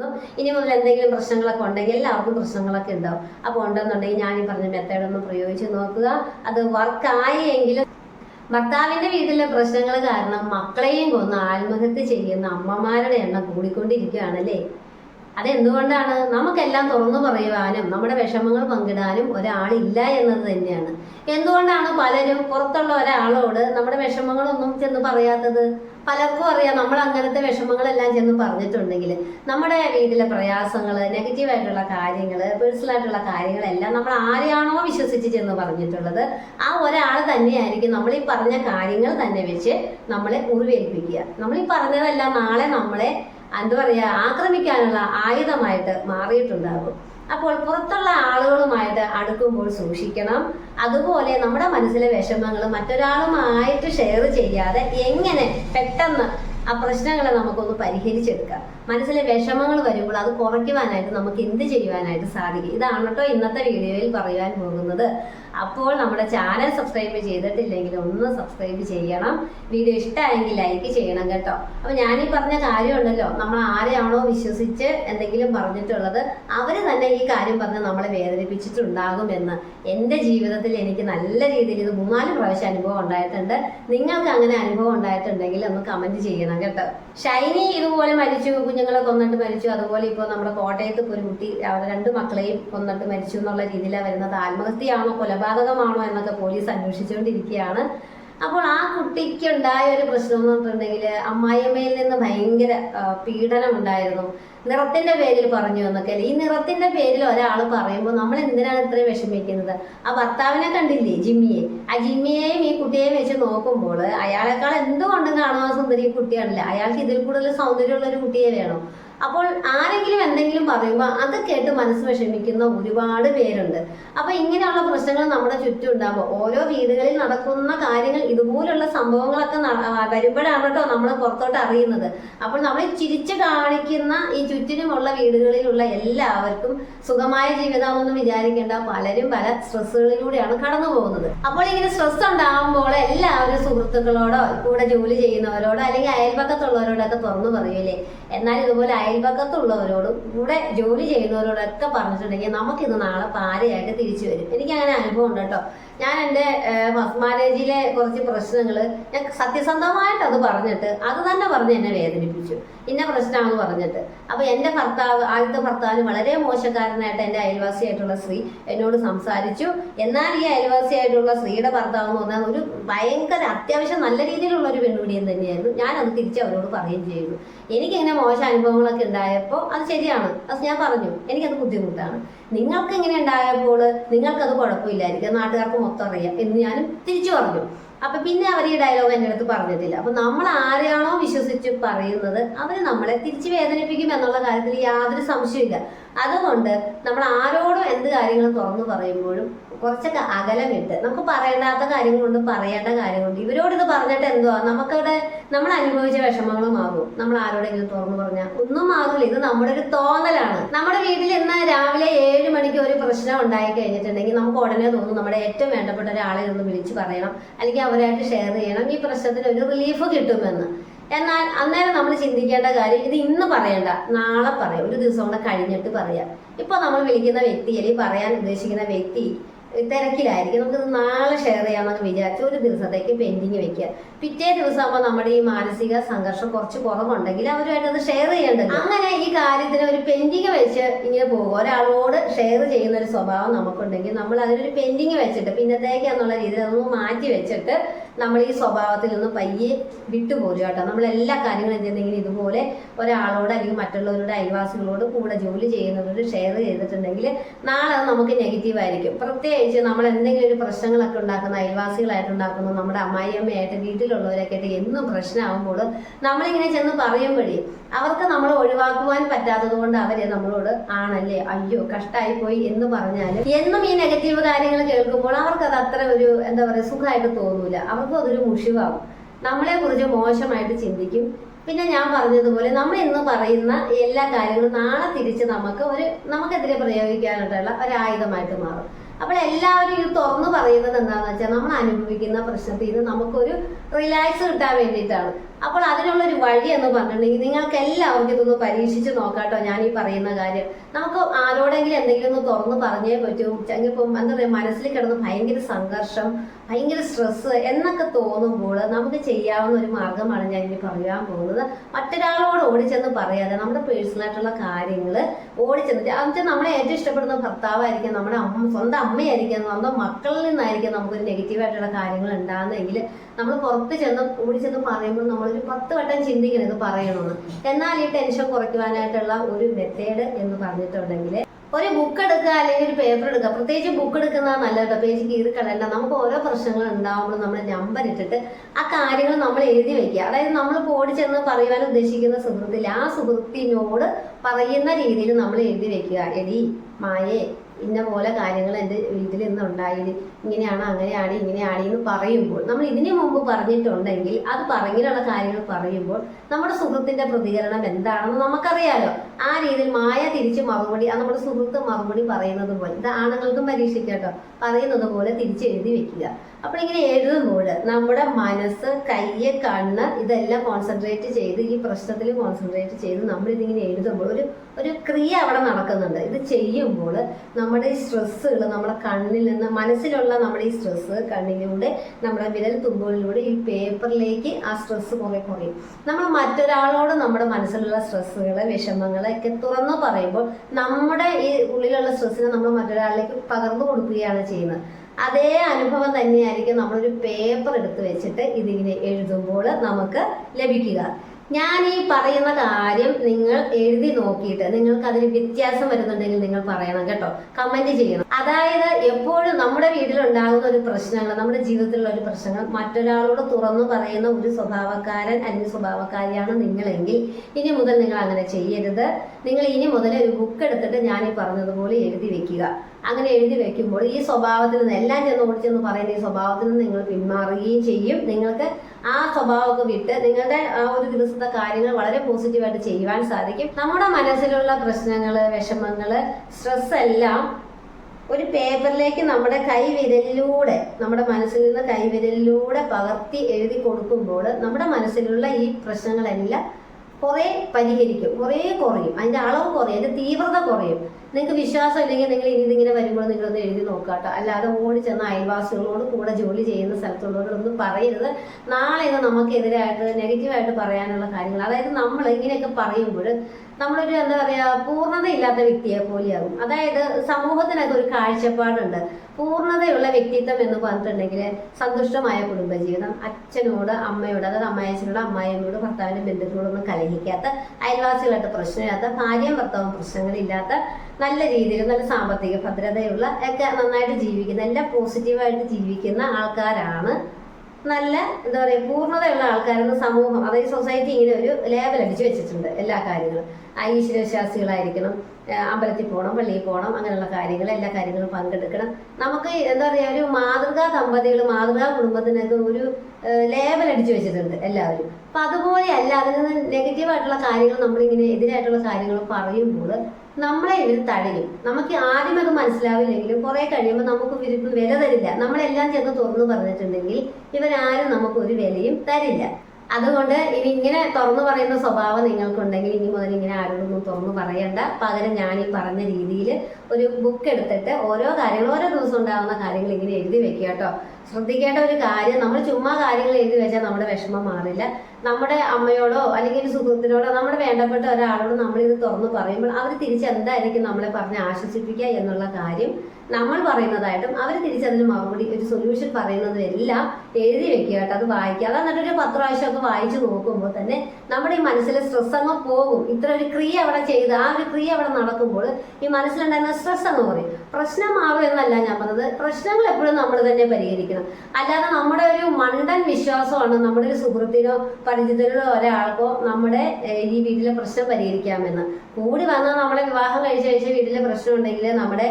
വിചാരിക്കുന്നു ഇനി മുതൽ എന്തെങ്കിലും പ്രശ്നങ്ങളൊക്കെ ഉണ്ടെങ്കിൽ എല്ലാവർക്കും പ്രശ്നങ്ങളൊക്കെ ഉണ്ടാവും. അപ്പോൾ ഉണ്ടെന്നുണ്ടെങ്കിൽ ഞാൻ ഈ പറഞ്ഞ മെത്തേഡ് ഒന്ന് പ്രയോഗിച്ച് നോക്കുക. അത് വർക്കായി എങ്കിലും ഭർത്താവിന്റെ വീട്ടിലെ പ്രശ്നങ്ങൾ കാരണം മക്കളെയും കൊന്ന് ആത്മഹത്യ ചെയ്യുന്ന അമ്മമാരുടെ എണ്ണം കൂടിക്കൊണ്ടിരിക്കുകയാണ് അല്ലേ? അതെന്തുകൊണ്ടാണ്? നമുക്കെല്ലാം തുറന്നു പറയുവാനും നമ്മുടെ വിഷമങ്ങൾ പങ്കിടാനും ഒരാളില്ല എന്നത് തന്നെയാണ്. എന്തുകൊണ്ടാണ് പലരും പുറത്തുള്ള ഒരാളോട് നമ്മുടെ വിഷമങ്ങളൊന്നും ചെന്ന് പറയാത്തത്? പലർക്കും അറിയാം നമ്മൾ അങ്ങനത്തെ വിഷമങ്ങളെല്ലാം ചെന്ന് പറഞ്ഞിട്ടുണ്ടെങ്കിൽ നമ്മുടെ വീട്ടിലെ പ്രയാസങ്ങൾ നെഗറ്റീവായിട്ടുള്ള കാര്യങ്ങൾ പേഴ്സണലായിട്ടുള്ള കാര്യങ്ങളെല്ലാം നമ്മൾ ആരെയാണോ വിശ്വസിച്ച് ചെന്ന് പറഞ്ഞിട്ടുള്ളത് ആ ഒരാൾ തന്നെയായിരിക്കും നമ്മൾ ഈ പറഞ്ഞ കാര്യങ്ങൾ തന്നെ വെച്ച് നമ്മളെ മുറിവേൽപ്പിക്കുക നമ്മൾ ഈ പറഞ്ഞതെല്ലാം നാളെ നമ്മളെ എന്താ പറയുക ആക്രമിക്കാനുള്ള ആയുധമായിട്ട് മാറിയിട്ടുണ്ടാകും. അപ്പോൾ പുറത്തുള്ള ആളുകളുമായിട്ട് അടുക്കുമ്പോൾ സൂക്ഷിക്കണം. അതുപോലെ നമ്മുടെ മനസ്സിലെ വിഷമങ്ങൾ മറ്റൊരാളുമായിട്ട് ഷെയർ ചെയ്യാതെ എങ്ങനെ പെട്ടെന്ന് ആ പ്രശ്നങ്ങളെ നമുക്കൊന്ന് പരിഹരിച്ചെടുക്കാം. മനസ്സിലെ വിഷമങ്ങൾ വരുമ്പോൾ അത് കുറയ്ക്കുവാനായിട്ട് നമുക്ക് എന്ത് ചെയ്യുവാനായിട്ട് സാധിക്കും. ഇതാണ് കേട്ടോ ഇന്നത്തെ വീഡിയോയിൽ പറയുവാൻ പോകുന്നത്. അപ്പോൾ നമ്മുടെ ചാനൽ സബ്സ്ക്രൈബ് ചെയ്തിട്ടില്ലെങ്കിൽ ഒന്ന് സബ്സ്ക്രൈബ് ചെയ്യണം. വീഡിയോ ഇഷ്ടമായെങ്കിൽ ലൈക്ക് ചെയ്യണം കേട്ടോ. അപ്പോൾ ഈ പറഞ്ഞ കാര്യമുണ്ടല്ലോ നമ്മൾ ആരെയാണോ വിശ്വസിച്ച് എന്തെങ്കിലും പറഞ്ഞിട്ടുള്ളത് അവർ തന്നെ ഈ കാര്യം പറഞ്ഞ് നമ്മളെ വേദനിപ്പിച്ചിട്ടുണ്ടാകും എന്ന് എന്റെ ജീവിതത്തിൽ എനിക്ക് നല്ല രീതിയിൽ ഇത് മൂന്നാൽ പ്രാവശ്യം അനുഭവം ഉണ്ടായിട്ടുണ്ട്. നിങ്ങൾക്ക് അങ്ങനെ അനുഭവം ഉണ്ടായിട്ടുണ്ടെങ്കിൽ ഒന്ന് കമന്റ് ചെയ്യണം കേട്ടോ. ഷൈനി ഇതുപോലെ മരിച്ചു. കുഞ്ഞുങ്ങളെ കൊന്നിട്ട് മരിച്ചു. അതുപോലെ ഇപ്പോൾ നമ്മുടെ കോട്ടയത്ത് ഒരു കുട്ടി രണ്ട് മക്കളെയും കൊന്നിട്ട് മരിച്ചു എന്നുള്ള രീതിയിലാണ് വരുന്നത്. ആത്മഹത്യയാണോ കൊലപാതകമാണോ എന്നൊക്കെ പോലീസ് അന്വേഷിച്ചുകൊണ്ടിരിക്കുകയാണ്. അപ്പോൾ ആ കുട്ടിക്ക് ഉണ്ടായ ഒരു പ്രശ്നം എന്ന് പറഞ്ഞിട്ടുണ്ടെങ്കിൽ അമ്മായിയമ്മയിൽ നിന്ന് ഭയങ്കര പീഡനം ഉണ്ടായിരുന്നു നിറത്തിന്റെ പേരിൽ പറഞ്ഞു എന്നൊക്കെ ഈ നിറത്തിന്റെ പേരിൽ ഒരാൾ പറയുമ്പോൾ നമ്മൾ എന്തിനാണ് ഇത്രയും വിഷമിക്കുന്നത്? ആ ഭർത്താവിനെ കണ്ടില്ലേ ജിമ്മിയെ? ആ ജിമ്മിയെയും ഈ കുട്ടിയെയും വെച്ച് നോക്കുമ്പോൾ അയാളെക്കാൾ എന്തുകൊണ്ടും കാണുവാൻ സുന്ദരി കുട്ടിയാണല്ലേ? അയാൾക്ക് ഇതിൽ കൂടുതൽ സൗന്ദര്യമുള്ള ഒരു കുട്ടിയെ വേണം? അപ്പോൾ ആരെങ്കിലും എന്തെങ്കിലും പറയുമ്പോൾ അത് കേട്ട് മനസ്സ് വിഷമിക്കുന്ന ഒരുപാട് പേരുണ്ട്. അപ്പൊ ഇങ്ങനെയുള്ള പ്രശ്നങ്ങൾ നമ്മുടെ ചുറ്റും ഉണ്ടാകുമ്പോൾ ഓരോ വീടുകളിൽ നടക്കുന്ന കാര്യങ്ങൾ ഇതുപോലുള്ള സംഭവങ്ങളൊക്കെ വരുമ്പോഴാണ് കേട്ടോ നമ്മൾ പുറത്തോട്ട് അറിയുന്നത്. അപ്പോൾ നമ്മൾ ചിരിച്ചു കാണിക്കുന്ന ഈ ചുറ്റിനുമുള്ള വീടുകളിലുള്ള എല്ലാവർക്കും സുഖമായ ജീവിതമാണെന്ന് വിചാരിക്കേണ്ട പലരും പല സ്ട്രെസ്സുകളിലൂടെയാണ് കടന്നു പോകുന്നത്. അപ്പോൾ ഇങ്ങനെ സ്ട്രെസ് ഉണ്ടാകുമ്പോൾ എല്ലാവരും സുഹൃത്തുക്കളോടോ കൂടെ ജോലി ചെയ്യുന്നവരോടോ അല്ലെങ്കിൽ അയൽപക്കത്തുള്ളവരോടൊക്കെ തുറന്നു പറയൂലേ? എന്നാൽ ഇതുപോലെ അയൽപക്കത്തുള്ളവരോടും കൂടെ ജോലി ചെയ്യുന്നവരോടൊക്കെ പറഞ്ഞിട്ടുണ്ടെങ്കിൽ നമുക്കിത് നാളെ പാരയായിട്ട് തിരിച്ചു വരും. എനിക്ക് അങ്ങനെ അനുഭവം ഉണ്ട് കേട്ടോ. ഞാൻ എന്റെ ഫസ്റ്റ് മാരേജിലെ കുറച്ച് പ്രശ്നങ്ങൾ ഞാൻ സത്യസന്ധമായിട്ട് അത് പറഞ്ഞിട്ട് അത് തന്നെ പറഞ്ഞ് എന്നെ വേദനിപ്പിച്ചു. ഇന്ന പ്രശ്നമാണെന്ന് പറഞ്ഞിട്ട്. അപ്പോൾ എന്റെ ഭർത്താവ് ആദ്യത്തെ ഭർത്താവിന് വളരെ മോശക്കാരനായിട്ട് എന്റെ അയൽവാസിയായിട്ടുള്ള സ്ത്രീ എന്നോട് സംസാരിച്ചു. എന്നാൽ ഈ അയൽവാസിയായിട്ടുള്ള സ്ത്രീയുടെ ഭർത്താവ് എന്ന് പറഞ്ഞാൽ ഒരു ഭയങ്കര അത്യാവശ്യം നല്ല രീതിയിലുള്ള ഒരു പെൺകുടിയൻ തന്നെയായിരുന്നു. ഞാൻ അത് തിരിച്ച് അവരോട് പറയുകയും ചെയ്തു. എനിക്കിങ്ങനെ മോശം അനുഭവങ്ങളൊക്കെ ഉണ്ടായപ്പോൾ അത് ശരിയാണ്. അത് ഞാൻ പറഞ്ഞു. എനിക്കത് ബുദ്ധിമുട്ടാണ്. നിങ്ങൾക്ക് ഇങ്ങനെ ഉണ്ടായപ്പോൾ നിങ്ങൾക്കത് കുഴപ്പമില്ലായിരിക്കും. നാട്ടുകാർക്ക് മൊത്തം അറിയാം എന്ന് ഞാനും തിരിച്ചു പറഞ്ഞു. അപ്പൊ പിന്നെ അവർ ഈ ഡയലോഗ് എന്റെ അടുത്ത് പറഞ്ഞിട്ടില്ല. അപ്പൊ നമ്മൾ ആരെയാണോ വിശ്വസിച്ച് പറയുന്നത് അവർ നമ്മളെ തിരിച്ചു വേദനിപ്പിക്കും എന്നുള്ള കാര്യത്തിൽ യാതൊരു സംശയമില്ല അതുകൊണ്ട് നമ്മൾ ആരോടും എന്ത് കാര്യങ്ങൾ തുറന്നു പറയുമ്പോഴും കുറച്ചൊക്കെ അകലമിട്ട് നമുക്ക് പറയേണ്ടാത്ത കാര്യങ്ങളുണ്ട് പറയേണ്ട കാര്യങ്ങളുണ്ട്. ഇവരോട് ഇത് പറഞ്ഞിട്ട് എന്തുവാ? നമുക്കവിടെ നമ്മൾ അനുഭവിച്ച വിഷമങ്ങളും ആകും. നമ്മൾ ആരോടെങ്കിലും തുറന്നു പറഞ്ഞാൽ ഒന്നും മാറില്ല ഇത് നമ്മുടെ ഒരു തോന്നലാണ്. നമ്മുടെ വീട്ടിൽ ഇന്ന് രാവിലെ ഏഴ് മണിക്ക് ഒരു പ്രശ്നം ഉണ്ടായി കഴിഞ്ഞിട്ടുണ്ടെങ്കിൽ നമുക്ക് ഉടനെ തോന്നും നമ്മുടെ ഏറ്റവും വേണ്ടപ്പെട്ട ഒരാളെ ഒന്ന് വിളിച്ച് പറയണം. അല്ലെങ്കിൽ അവരായിട്ട് ഷെയർ ചെയ്യണം. ഈ പ്രശ്നത്തിന് ഒരു റിലീഫ് കിട്ടുമെന്ന്. എന്നാൽ അന്നേരം നമ്മൾ ചിന്തിക്കേണ്ട കാര്യം ഇത് ഇന്ന് പറയണ്ട നാളെ പറയാം. ഒരു ദിവസം കൂടെ കഴിഞ്ഞിട്ട് പറയാം. ഇപ്പൊ നമ്മൾ വിളിക്കുന്ന വ്യക്തി അല്ലെങ്കിൽ പറയാൻ ഉദ്ദേശിക്കുന്ന വ്യക്തി തിരക്കിലായിരിക്കും. നമുക്കിത് നാളെ ഷെയർ ചെയ്യാമെന്നൊക്കെ വിചാരിച്ച് ഒരു ദിവസത്തേക്ക് പെൻഡിങ് വെക്കുക. പിറ്റേ ദിവസം ആകുമ്പോൾ നമ്മുടെ ഈ മാനസിക സംഘർഷം കുറച്ച് കുറവുണ്ടെങ്കിൽ അവരുമായിട്ട് അത് ഷെയർ ചെയ്യേണ്ടത് അങ്ങനെ ഈ കാര്യത്തിന് ഒരു പെൻഡിങ് വെച്ച് ഇങ്ങനെ പോകും. ഒരാളോട് ഷെയർ ചെയ്യുന്ന ഒരു സ്വഭാവം നമുക്കുണ്ടെങ്കിൽ നമ്മൾ അതിനൊരു പെൻഡിങ് വെച്ചിട്ട് പിന്നത്തേക്ക് എന്നുള്ള രീതിയിൽ അതൊന്ന് മാറ്റി വെച്ചിട്ട് നമ്മൾ ഈ സ്വഭാവത്തിൽ നിന്ന് പയ്യെ വിട്ടുപോരും കേട്ടോ. നമ്മൾ എല്ലാ കാര്യങ്ങളും എന്തെങ്കിലും ഇതുപോലെ ഒരാളോട് അല്ലെങ്കിൽ മറ്റുള്ളവരുടെ അയൽവാസികളോട് കൂടെ ജോലി ചെയ്യുന്നവരോട് ഷെയർ ചെയ്തിട്ടുണ്ടെങ്കിൽ നാളെ അത് നമുക്ക് നെഗറ്റീവ് ആയിരിക്കും. പ്രത്യേകിച്ച് നമ്മൾ എന്തെങ്കിലും ഒരു പ്രശ്നങ്ങളൊക്കെ ഉണ്ടാക്കുന്ന അയൽവാസികളായിട്ട് ഉണ്ടാക്കുന്നു നമ്മുടെ അമ്മായിയമ്മയായിട്ട് വീട്ടിലുള്ളവരൊക്കെ ആയിട്ട് എന്നും പ്രശ്നമാകുമ്പോൾ നമ്മളിങ്ങനെ ചെന്ന് പറയുമ്പോഴേ അവർക്ക് നമ്മൾ ഒഴിവാക്കുവാൻ പറ്റാത്തത് കൊണ്ട് അവരെ നമ്മളോട് ആണല്ലേ? അയ്യോ കഷ്ടായി പോയി എന്ന് പറഞ്ഞാലും എന്നും ഈ നെഗറ്റീവ് കാര്യങ്ങൾ കേൾക്കുമ്പോൾ അവർക്ക് അത് അത്ര ഒരു എന്താ പറയുക സുഖമായിട്ട് തോന്നൂല. അവർക്കും അതൊരു മുഷിവാകും. നമ്മളെ കുറിച്ച് മോശമായിട്ട് ചിന്തിക്കും. പിന്നെ ഞാൻ പറഞ്ഞതുപോലെ നമ്മൾ ഇന്ന് പറയുന്ന എല്ലാ കാര്യങ്ങളും നാളെ തിരിച്ച് നമുക്ക് ഒരു നമുക്കെതിരെ പ്രയോഗിക്കാനായിട്ടുള്ള ഒരു ആയുധമായിട്ട് മാറും. അപ്പോൾ എല്ലാവരും ഇത് തുറന്നു പറയുന്നത് എന്താണെന്ന് വെച്ചാൽ നമ്മൾ അനുഭവിക്കുന്ന പ്രശ്നത്തിൽ നിന്ന് നമുക്കൊരു റിലാക്സ് കിട്ടാൻ വേണ്ടിയിട്ടാണ്. അപ്പോൾ അതിനുള്ള ഒരു വഴി എന്ന് പറഞ്ഞിട്ടുണ്ടെങ്കിൽ നിങ്ങൾക്ക് എല്ലാവർക്കും ഇതൊന്ന് പരീക്ഷിച്ച് നോക്കാട്ടോ ഞാൻ ഈ പറയുന്ന കാര്യം. നമുക്ക് ആരോടെങ്കിലും എന്തെങ്കിലും ഒന്ന് തുറന്ന് പറഞ്ഞേ പറ്റൂ. ഇപ്പം എന്താ പറയുക മനസ്സിൽ കിടന്ന് ഭയങ്കര സംഘർഷം ഭയങ്കര സ്ട്രെസ് എന്നൊക്കെ തോന്നുമ്പോൾ നമുക്ക് ചെയ്യാവുന്ന ഒരു മാർഗമാണ് ഞാൻ ഇനി പറയാൻ പോകുന്നത്. മറ്റൊരാളോട് ഓടിച്ചെന്ന് പറയാതെ നമ്മുടെ പേഴ്സണലായിട്ടുള്ള കാര്യങ്ങൾ ഓടിച്ചെന്ന് വെച്ചാൽ നമ്മളെ ഏറ്റവും ഇഷ്ടപ്പെടുന്ന ഭർത്താവായിരിക്കും നമ്മുടെ അമ്മ സ്വന്തം അമ്മയായിരിക്കും സ്വന്തം മക്കളിൽ നിന്നായിരിക്കും നമുക്കൊരു നെഗറ്റീവായിട്ടുള്ള കാര്യങ്ങൾ ഉണ്ടാകുന്നതെങ്കിൽ നമ്മൾ പുറത്ത് ചെന്ന് ഓടി ചെന്ന് പറയുമ്പോൾ നമ്മളൊരു പത്ത് വട്ടം ചിന്തിക്കണം ഇത് പറയണമെന്ന് എന്നാൽ ഈ ടെൻഷൻ കുറയ്ക്കുവാനായിട്ടുള്ള ഒരു മെത്തേഡ് എന്ന് പറഞ്ഞിട്ടുണ്ടെങ്കിൽ ഒരു ബുക്ക് എടുക്കുക അല്ലെങ്കിൽ ഒരു പേപ്പർ എടുക്കുക. പ്രത്യേകിച്ച് ബുക്ക് എടുക്കുന്നതാണ് നല്ലത് പേജ് കീറി കളയണ്ട നമുക്ക് ഓരോ പ്രശ്നങ്ങൾ ഉണ്ടാവുമ്പോൾ നമ്മൾ നമ്പർ ഇട്ടിട്ട് ആ കാര്യങ്ങൾ നമ്മൾ എഴുതി വെക്കുക. അതായത് നമ്മൾ ഓടി ചെന്ന് പറയുവാൻ ഉദ്ദേശിക്കുന്ന സുഹൃത്തിൽ ആ സുഹൃത്തിനോട് പറയുന്ന രീതിയിൽ നമ്മൾ എഴുതി വെക്കുക. എടി മായേ ഇന്ന പോലെ കാര്യങ്ങൾ എന്റെ വീട്ടിൽ ഇന്ന് ഉണ്ടായി. ഇങ്ങനെയാണ് അങ്ങനെയാണ് ഇങ്ങനെയാണ് എന്ന് പറയുമ്പോൾ നമ്മൾ ഇതിനു മുമ്പ് പറഞ്ഞിട്ടുണ്ടെങ്കിൽ അത് പറഞ്ഞിട്ടുള്ള കാര്യങ്ങൾ പറയുമ്പോൾ നമ്മുടെ സുഹൃത്തിന്റെ പ്രതികരണം എന്താണെന്ന് നമുക്കറിയാലോ. ആ രീതിയിൽ മായ തിരിച്ച് മറുപടി ആ നമ്മുടെ സുഹൃത്ത് മറുപടി പറയുന്നത് പോലെ ഇത് ആണുങ്ങൾക്കും പരീക്ഷിക്കാട്ടോ പറയുന്നത് പോലെ തിരിച്ചെഴുതി വെക്കുക. അപ്പോൾ ഇങ്ങനെ എഴുതുമ്പോൾ നമ്മുടെ മനസ്സ് കയ്യ് കണ്ണ് ഇതെല്ലാം കോൺസെൻട്രേറ്റ് ചെയ്ത് ഈ പ്രശ്നത്തിൽ കോൺസെൻട്രേറ്റ് ചെയ്ത് നമ്മൾ ഇതിങ്ങനെ എഴുതുമ്പോൾ ഒരു ഒരു ക്രിയ അവിടെ നടക്കുന്നുണ്ട്. ഇത് ചെയ്യുമ്പോൾ നമ്മുടെ ഈ സ്ട്രെസ്സുകൾ നമ്മുടെ കണ്ണിൽ നിന്ന് മനസ്സിലുള്ള നമ്മുടെ ഈ സ്ട്രെസ്സ് കണ്ണിലൂടെ നമ്മുടെ വിരൽ തുമ്പുകളിലൂടെ ഈ പേപ്പറിലേക്ക് ആ സ്ട്രെസ്സ് കുറെ കുറയും. നമ്മൾ മറ്റൊരാളോട് നമ്മുടെ മനസ്സിലുള്ള സ്ട്രെസ്സുകൾ വിഷമങ്ങൾ ഒക്കെ തുറന്നു പറയുമ്പോൾ നമ്മുടെ ഈ ഉള്ളിലുള്ള സ്ട്രെസ്സിനെ നമ്മൾ മറ്റൊരാളിലേക്ക് പകർന്നു കൊടുക്കുകയാണ് ചെയ്യുന്നത്. അതേ അനുഭവം തന്നെയായിരിക്കും നമ്മളൊരു പേപ്പർ എടുത്ത് വെച്ചിട്ട് ഇതിങ്ങനെ എഴുതുമ്പോൾ നമുക്ക് ലഭിക്കുക. ഞാൻ ഈ പറയുന്ന കാര്യം നിങ്ങൾ എഴുതി നോക്കിയിട്ട് നിങ്ങൾക്ക് അതിന് വ്യത്യാസം വരുന്നുണ്ടെങ്കിൽ നിങ്ങൾ പറയണം കേട്ടോ. കമന്റ് ചെയ്യണം. അതായത് എപ്പോഴും നമ്മുടെ വീട്ടിലുണ്ടാകുന്ന ഒരു പ്രശ്നങ്ങൾ നമ്മുടെ ജീവിതത്തിലുള്ള ഒരു പ്രശ്നങ്ങൾ മറ്റൊരാളോട് തുറന്നു പറയുന്ന ഒരു സ്വഭാവക്കാരൻ അല്ലെങ്കിൽ സ്വഭാവക്കാരിയാണ് നിങ്ങളെങ്കിൽ ഇനി മുതൽ നിങ്ങൾ അങ്ങനെ ചെയ്യരുത്. നിങ്ങൾ ഇനി മുതൽ ഒരു ബുക്ക് എടുത്തിട്ട് ഞാൻ ഈ പറഞ്ഞതുപോലെ എഴുതി വെക്കുക. അങ്ങനെ എഴുതി വെക്കുമ്പോൾ ഈ സ്വഭാവത്തിൽ നിന്ന് എല്ലാം ചെന്ന് ഓടിച്ചെന്ന് പറയുന്ന ഈ സ്വഭാവത്തിൽ നിന്ന് നിങ്ങൾ പിന്മാറുകയും ചെയ്യും. നിങ്ങൾക്ക് ആ സ്വഭാവമൊക്കെ വിട്ട് നിങ്ങളുടെ ആ ഒരു ദിവസത്തെ കാര്യങ്ങൾ വളരെ പോസിറ്റീവായിട്ട് ചെയ്യുവാൻ സാധിക്കും. നമ്മുടെ മനസ്സിലുള്ള പ്രശ്നങ്ങൾ വിഷമങ്ങൾ സ്ട്രെസ് എല്ലാം ഒരു പേപ്പറിലേക്ക് നമ്മുടെ കൈവിരലിലൂടെ നമ്മുടെ മനസ്സിൽ നിന്ന് കൈവിരലിലൂടെ പകർത്തി എഴുതി കൊടുക്കുമ്പോൾ നമ്മുടെ മനസ്സിലുള്ള ഈ പ്രശ്നങ്ങളെല്ലാം കുറേ പരിഹരിക്കും കുറേ കുറയും. അതിന്റെ അളവ് കുറയും അതിന്റെ തീവ്രത കുറയും. നിങ്ങൾക്ക് വിശ്വാസം ഇല്ലെങ്കിൽ നിങ്ങൾ ഇനി ഇതിങ്ങനെ വരുമ്പോൾ നിങ്ങളൊന്ന് എഴുതി നോക്കാട്ടോ അല്ലാതെ ഓടി ചെന്ന അയൽവാസികളോട് കൂടെ ജോലി ചെയ്യുന്ന സ്ഥലത്തുള്ളവരോടൊന്നും പറയരുത്. നാളെ ഇത് നമുക്കെതിരായിട്ട് നെഗറ്റീവായിട്ട് പറയാനുള്ള കാര്യങ്ങൾ അതായത് നമ്മൾ ഇങ്ങനെയൊക്കെ പറയുമ്പോൾ നമ്മളൊരു എന്താ പറയാ പൂർണതയില്ലാത്ത വ്യക്തിയെ പോലെയാകും. അതായത് സമൂഹത്തിനൊക്കെ ഒരു കാഴ്ചപ്പാടുണ്ട്. പൂർണതയുള്ള വ്യക്തിത്വം എന്ന് പറഞ്ഞിട്ടുണ്ടെങ്കിൽ സന്തുഷ്ടമായ കുടുംബജീവിതം അച്ഛനോട് അമ്മയോട് അതായത് അമ്മായച്ചനോട് അമ്മായിയോട് ഭർത്താവിന്റെ ബന്ധുക്കളോടൊന്നും കലഹിക്കാത്ത അയൽവാസികളായിട്ട് പ്രശ്നമില്ലാത്ത ഭാര്യയും ഭർത്താവും പ്രശ്നങ്ങളില്ലാത്ത നല്ല രീതിയിൽ നല്ല സാമ്പത്തിക ഭദ്രതയുള്ള ഒക്കെ നന്നായിട്ട് ജീവിക്കുന്ന എല്ലാം പോസിറ്റീവായിട്ട് ജീവിക്കുന്ന ആൾക്കാരാണ് നല്ല എന്താ പറയുക പൂർണതയുള്ള ആൾക്കാരെന്ന് സമൂഹം അതായത് സൊസൈറ്റി ഇങ്ങനെ ഒരു ലേബൽ അടിച്ചു വെച്ചിട്ടുണ്ട് എല്ലാ കാര്യങ്ങളും. ഈശ്വരവിശ്വാസികളായിരിക്കണം അമ്പലത്തിൽ പോകണം പള്ളിയിൽ പോകണം അങ്ങനെയുള്ള കാര്യങ്ങൾ എല്ലാ കാര്യങ്ങളും പങ്കെടുക്കണം. നമുക്ക് എന്താ പറയുക ഒരു മാതൃകാ ദമ്പതികൾ മാതൃകാ കുടുംബത്തിനൊക്കെ ഒരു ലേബൽ അടിച്ചു വെച്ചിട്ടുണ്ട് എല്ലാവരും. അപ്പൊ അതുപോലെയല്ല അതിൽ നിന്ന് നെഗറ്റീവായിട്ടുള്ള കാര്യങ്ങൾ നമ്മളിങ്ങനെ എതിരായിട്ടുള്ള കാര്യങ്ങൾ പറയുമ്പോൾ നമ്മളെ ഇവർ തഴയും നമുക്ക് ആദ്യം അത് മനസ്സിലാവില്ലെങ്കിലും കുറെ കഴിയുമ്പോൾ നമുക്ക് ഇവർക്ക് വില തരില്ല. നമ്മളെല്ലാം ചെന്ന് തുറന്നു പറഞ്ഞിട്ടുണ്ടെങ്കിൽ ഇവരാരും നമുക്ക് ഒരു വിലയും തരില്ല. അതുകൊണ്ട് ഇനി ഇങ്ങനെ തുറന്നു പറയുന്ന സ്വഭാവം നിങ്ങൾക്കുണ്ടെങ്കിൽ ഇനി മുതൽ ഇങ്ങനെ ആരോടൊന്നും തുറന്നു പറയണ്ട. പകരം ഞാൻ ഈ പറഞ്ഞ രീതിയിൽ ഒരു ബുക്ക് എടുത്തിട്ട് ഓരോ കാര്യങ്ങൾ ഓരോ ദിവസം ഉണ്ടാകുന്ന കാര്യങ്ങൾ ഇങ്ങനെ എഴുതി വെക്കുക കേട്ടോ. ശ്രദ്ധിക്കേണ്ട ഒരു കാര്യം നമ്മൾ ചുമ്മാ കാര്യങ്ങൾ എഴുതി വെച്ചാൽ നമ്മുടെ വിഷമം മാറില്ല. നമ്മുടെ അമ്മയോടോ അല്ലെങ്കിൽ ഒരു സുഹൃത്തിനോടോ നമ്മുടെ വേണ്ടപ്പെട്ട ഒരാളോട് നമ്മൾ ഇത് തുറന്ന് പറയുമ്പോൾ അവർ തിരിച്ച് എന്തായിരിക്കും നമ്മളെ പറഞ്ഞ് ആശ്വസിപ്പിക്കുക എന്നുള്ള കാര്യം നമ്മൾ പറയുന്നതായിട്ടും അവർ തിരിച്ചതിന് മറുപടി ഒരു സൊല്യൂഷൻ പറയുന്നതും എല്ലാം എഴുതി വെക്കുക കേട്ടോ. അത് വായിക്കുക. അത് എന്നിട്ട് ഒരു പത്ത് പ്രാവശ്യമൊക്കെ വായിച്ചു നോക്കുമ്പോൾ തന്നെ നമ്മുടെ ഈ മനസ്സിലെ സ്ട്രെസ് അങ്ങ് പോകും. ഇത്ര ഒരു ക്രിയ അവിടെ ചെയ്ത് ആ ഒരു ക്രിയ അവിടെ നടക്കുമ്പോൾ ഈ മനസ്സിലുണ്ടായിരുന്ന സ്ട്രെസ് എന്ന് പറയും. പ്രശ്നം മാറും എന്നല്ല ഞാൻ പറഞ്ഞത്. പ്രശ്നങ്ങൾ എപ്പോഴും നമ്മൾ തന്നെ പരിഹരിക്കണം. അല്ലാതെ നമ്മുടെ ഒരു മണ്ടൻ വിശ്വാസമാണ് നമ്മുടെ ഒരു സുഹൃത്തിനോ പരിചിതരോ ഒരാൾക്കോ നമ്മുടെ ഈ വീട്ടിലെ പ്രശ്നം പരിഹരിക്കാമെന്ന്. കൂടി വന്നാൽ നമ്മളെ വിവാഹം കഴിച്ച കഴിച്ച വീട്ടിലെ പ്രശ്നം ഉണ്ടെങ്കിൽ നമ്മുടെ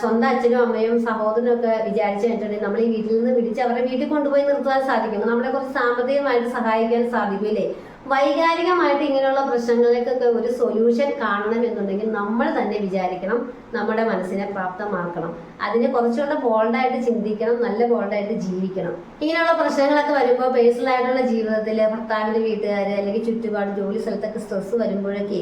സ്വന്തം അച്ഛനും അമ്മയും സഹോദരനും ഒക്കെ വിചാരിച്ചു കഴിഞ്ഞിട്ടുണ്ടെങ്കിൽ നമ്മൾ ഈ വീട്ടിൽ നിന്ന് പിടിച്ച് അവരെ വീട്ടിൽ കൊണ്ടുപോയി നിർത്താൻ സാധിക്കും. നമ്മളെ കുറച്ച് സാമ്പത്തികമായിട്ട് സഹായിക്കാൻ സാധിക്കില്ലേ വൈകാരികമായിട്ട് ഇങ്ങനെയുള്ള പ്രശ്നങ്ങൾക്കൊക്കെ ഒരു സൊല്യൂഷൻ കാണണമെന്നുണ്ടെങ്കിൽ നമ്മൾ തന്നെ വിചാരിക്കണം നമ്മുടെ മനസ്സിനെ പ്രാപ്തമാക്കണം. അതിന് കുറച്ചുകൂടെ ബോൾഡായിട്ട് ചിന്തിക്കണം നല്ല ബോൾഡായിട്ട് ജീവിക്കണം. ഇങ്ങനെയുള്ള പ്രശ്നങ്ങളൊക്കെ വരുമ്പോൾ പേഴ്സണൽ ആയിട്ടുള്ള ജീവിതത്തിൽ ഭർത്താവിന്റെ വീട്ടുകാർ അല്ലെങ്കിൽ ചുറ്റുപാട് ജോലി സ്ഥലത്തൊക്കെ സ്ട്രെസ് വരുമ്പോഴൊക്കെ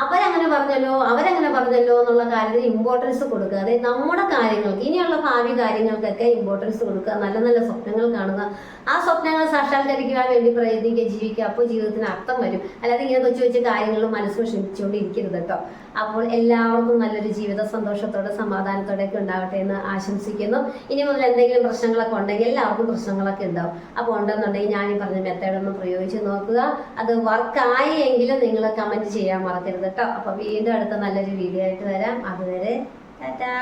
അവരങ്ങനെ പറഞ്ഞല്ലോ അവരങ്ങനെ പറഞ്ഞല്ലോ എന്നുള്ള കാര്യത്തിൽ ഇമ്പോർട്ടൻസ് കൊടുക്കുക. അതായത് നമ്മുടെ കാര്യങ്ങൾക്ക് ഇനിയുള്ള ഭാവി കാര്യങ്ങൾക്കൊക്കെ ഇമ്പോർട്ടൻസ് കൊടുക്കുക. നല്ല നല്ല സ്വപ്നങ്ങൾ കാണുക. ആ സ്വപ്നങ്ങൾ സാക്ഷാത്കരിക്കുവാൻ വേണ്ടി പ്രയത്നിക്കുക ജീവിക്കുക. അപ്പോൾ ജീവിതത്തിന് അർത്ഥം വരും. അല്ലാതെ ഇങ്ങനെ കൊച്ചു കൊച്ചു കാര്യങ്ങൾ മനസ്സ് വിഷമിച്ചുകൊണ്ടിരിക്കരുത് കേട്ടോ. അപ്പോൾ എല്ലാവർക്കും നല്ലൊരു ജീവിത സന്തോഷത്തോടെ സമാധാനത്തോടെയൊക്കെ ഉണ്ടാവട്ടെ എന്ന് ആശംസിക്കുന്നു. ഇനി മുതൽ എന്തെങ്കിലും പ്രശ്നങ്ങളൊക്കെ ഉണ്ടെങ്കിൽ എല്ലാവർക്കും പ്രശ്നങ്ങളൊക്കെ ഉണ്ടാവും. അപ്പോൾ ഉണ്ടെന്നുണ്ടെങ്കിൽ ഞാൻ ഈ പറഞ്ഞ മെത്തേഡ് ഒന്ന് പ്രയോഗിച്ച് നോക്കുക. അത് വർക്കായി എങ്കിലും നിങ്ങൾ കമന്റ് ചെയ്യാൻ മറക്കരുത്. കേട്ടോ അപ്പോൾ വീണ്ടും അടുത്ത നല്ലൊരു വീഡിയോ ആയിട്ട് വരാം. അതുവരെ ടാറ്റാ.